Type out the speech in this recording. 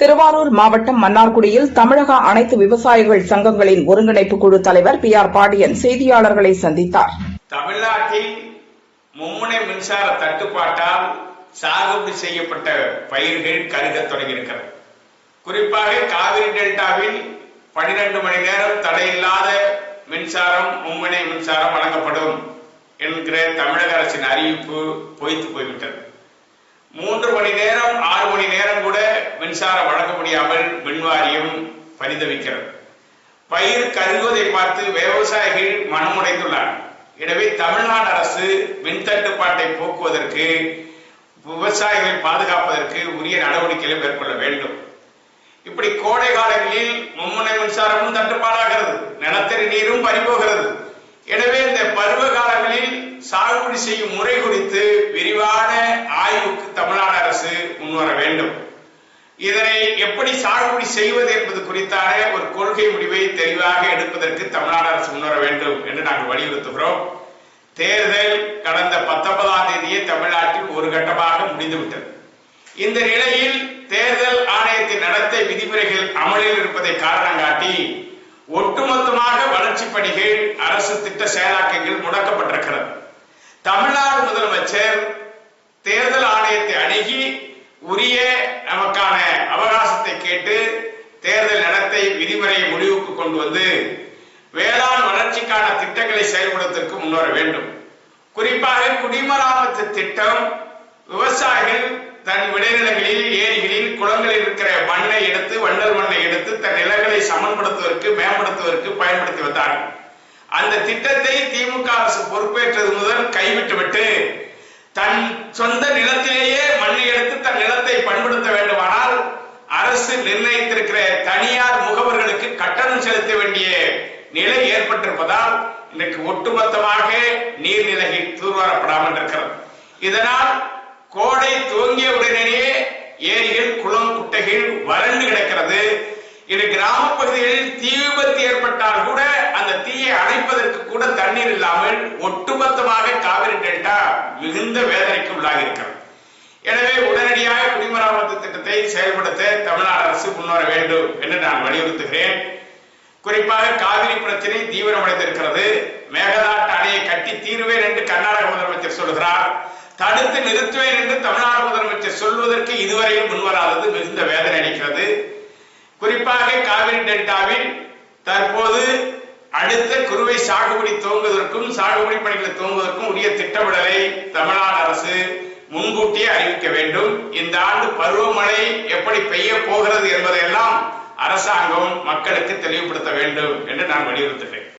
திருவாரூர் மாவட்டம் மன்னார்குடியில் தமிழக அனைத்து விவசாயிகள் சங்கங்களின் ஒருங்கிணைப்பு குழு தலைவர் பி ஆர் பாண்டியன் செய்தியாளர்களை சந்தித்தார். தமிழ்நாட்டில் மும்முனை மின்சார தட்டுப்பாட்டால் சாகுபடி செய்யப்பட்ட பயிர்கள் கருக தொடங்கியிருக்கிறது. குறிப்பாக காவிரி டெல்டாவில் 12 மணி நேரம் தடையில்லாத மின்சாரம் மும்முனை மின்சாரம் வழங்கப்படும் என்கிற தமிழக அரசின் அறிவிப்பு பொய்த்து போய்விட்டது. மூன்று மணி நேரம் ஆறு மணி நேரம் மின்சாரம் வழங்க முடியாமல் மின்வாரியம் பரிதவிக்கிறது. பயிர் கருகுவதை பார்த்து விவசாயிகள் மனமுடைந்துள்ளார்கள் எனவே தமிழ்நாடு அரசு மின் தட்டுப்பாட்டை போக்குவதற்கு விவசாயிகளை பாதுகாப்பதற்கு உரிய நடவடிக்கைகளை மேற்கொள்ள வேண்டும். இப்படி கோடை காலங்களில் மும்முனை மின்சாரமும் தட்டுப்பாடாகிறது. நிலத்தடி நீரும் பறிபோகிறது. எனவே இந்த பருவ காலங்களில் சாகுபடி செய்யும் முறை குறித்து விரிவான ஆய்வுக்கு தமிழ்நாடு அரசு முன்வர வேண்டும். இதனை எப்படி சாகுபடி செய்வது என்பது குறித்தான ஒரு கொள்கை முடிவை தெளிவாக எடுப்பதற்கு தமிழ்நாடு அரசு முன்வர வேண்டும் என்று நாங்கள் வலியுறுத்துகிறோம். தேர்தல் கடந்த பத்தொன்பதாம் தேதியே தமிழ்நாட்டில் ஒரு கட்டமாக முடிந்துவிட்டது. இந்த நிலையில் தேர்தல் ஆணையத்தின் நடத்தை விதிமுறைகள் அமலில் இருப்பதை காரணம் காட்டி ஒட்டுமொத்தமாக வளர்ச்சி பணிகள் அரசு திட்ட செயலாக்கங்கள் முடக்கப்பட்டிருக்கிறது. தமிழ்நாடு முதலமைச்சர் தேர்தல் ஆணையத்தை அணுகி உரிய நமக்கு அவகாசத்தை கேட்டு தேர்தல் நடத்தை விதிமுறையை முடிவுக்கு கொண்டு வந்து வேளாண் வளர்ச்சிக்கான திட்டங்களை செயல்படுவதற்கு முன்வர வேண்டும். குறிப்பாக குடிமராமத்து திட்டம் விவசாயிகள் தன் விளைநிலங்களில் ஏரிகளில் குளங்களில் இருக்கிற மண்ணை எடுத்து வண்டல் மண்ணை எடுத்து தன் நிலங்களை சமன்படுத்துவதற்கு மேம்படுத்துவதற்கு பயன்படுத்தி வந்தார்கள் அந்த திட்டத்தை திமுக அரசு பொறுப்பேற்றது முதல் கைவிட்டுவிட்டு தன் சொந்த நிலத்திலேயே மண்ணை எடுத்து தன் நிலத்தை பயன்படுத்த வேண்டுமானால் அரசு நிர்ணயித்திருக்கிற தனியார் முகவர்களுக்கு கட்டணம் செலுத்த வேண்டிய நிலை ஏற்பட்டிருப்பதால் இன்றைக்கு ஒட்டுமொத்தமாக நீர்நிலைகள் தூர்வாரப்படாமல் இருக்கிறது. இதனால் கோடை துவங்கிய உடனேயே ஏரிகள் குளம் குட்டைகள் வறண்டு கிடக்கிறது. இது கிராம பகுதிகளில் தீ விபத்து ஏற்பட்டால் கூட அந்த தீயை அணைப்பதற்கு கூட தண்ணீர் இல்லாமல் ஒட்டுமொத்தமாக காவிரி டெல்டா மிகுந்த வேதனைக்கு உள்ளாகி இருக்கிறது எனவே உடனடியாக குடிமராமத்து திட்டத்தை செயல்படுத்த தமிழ்நாடு அரசு முன்வர வேண்டும் என்று நான் வலியுறுத்துகிறேன். குறிப்பாக காவிரி பிரச்சனை தீவிரமடைந்திருக்கிறது. மேகதாட்டு அணையை கட்டி தீர்வேன் என்று கர்நாடக முதலமைச்சர் சொல்கிறார். தடுத்து நிறுத்துவேன் என்று தமிழ்நாடு முதலமைச்சர் சொல்வதற்கு இதுவரையில் முன்வராதது மிகுந்த வேதனை அளிக்கிறது. குறிப்பாக காவிரி டெல்டாவில் தற்போது அடுத்த குறுவை சாகுபடி துவங்குவதற்கும் சாகுபடி பணிகளை துவங்குவதற்கும் உரிய திட்டமிடலை தமிழ்நாடு அரசு முன்கூட்டியே அறிவிக்க வேண்டும். இந்த ஆண்டு பருவமழை எப்படி பெய்ய போகிறது என்பதையெல்லாம் அரசாங்கம் மக்களுக்கு தெளிவுபடுத்த வேண்டும் என்று நான் வலியுறுத்துகிறேன்.